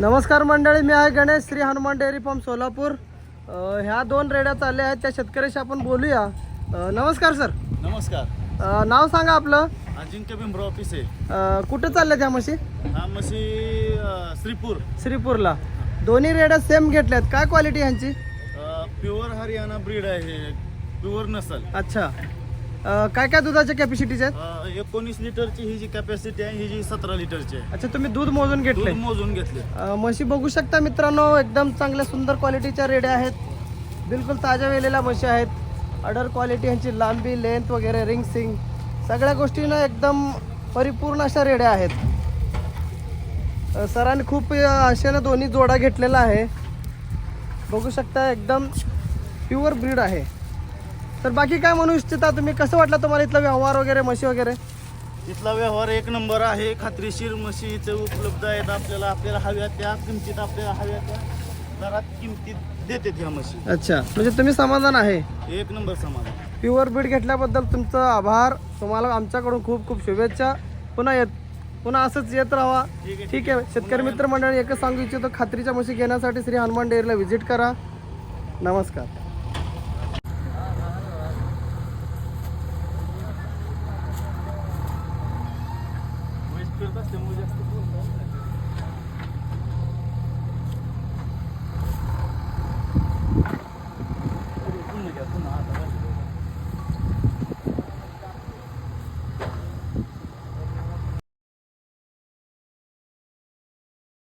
नमस्कार मंडळी मी आहे गणेश श्री हनुमान डेअरी फार्म सोलापूर. ह्या दोन रेड्या चालल्या आहेत त्या शेतकऱ्याशी आपण बोलूया. नमस्कार सर. नमस्कार. अ, नाव सांगा आपलं. अजिंक्य बिंब्रो ऑफिस आहे अ, कुठं चालल्या त्या म्हशी? हा अ, श्रीपूर. श्रीपूरला. दोन्ही रेड्या सेम घेतल्यात. काय क्वालिटी ह्यांची? प्युअर हरियाणा ब्रीड आहे प्युअर नसल. अच्छा. अ, काय काय दुधाच्या कॅपॅसिटीचे आहेत? अ, एकोणीस लिटरची ही जी कॅपॅसिटी आहे ही जी सतरा लिटरची आहे. अच्छा तुम्ही दूध मोजून घेतले दूध मोजून घेतले अ, म्हशी बघू शकता मित्रांनो एकदम चांगल्या सुंदर क्वालिटीच्या रेड्या आहेत. बिलकुल ताज्या वेलेल्या म्हशी आहेत. अडर क्वालिटी यांची लांबी लेंथ वगैरे रिंग सिंग सगळ्या गोष्टीनं एकदम परिपूर्ण अशा रेड्या आहेत. अ, सरांनी खूप अ, आशेनं दोन्ही जोडा घेतलेला आहे. बघू शकता एकदम प्युअर ब्रीड आहे. तर बाकी काय म्हणू इच्छिता तुम्ही कसं वाटलं तुम्हाला इथला व्यवहार वगैरे म्हशी वगैरे? तिथला व्यवहार एक नंबर आहे. खात्रीशीर म्हशीचे उपलब्ध आहेत आपल्याला. आपल्याला हव्या त्या किमतीत आपल्याला हव्या त्या दरात किमतीत देते ह्या म्हशी. अच्छा. म्हणजे तुम्ही समाधान आहे? एक नंबर समाधान. प्युअर बीड घेतल्याबद्दल तुमचं आभार. तुम्हाला आमच्याकडून खूप खूप शुभेच्छा. पुन्हा येत पुन्हा असंच येत राहा. ठीक आहे ठीक आहे. शेतकरी मित्र मंडळी एकच सांगू इच्छितो खात्रीच्या म्हशी घेण्यासाठी श्री हनुमान डेअरीला व्हिजिट करा. नमस्कार. असल्यामुळे जास्त बोलतात.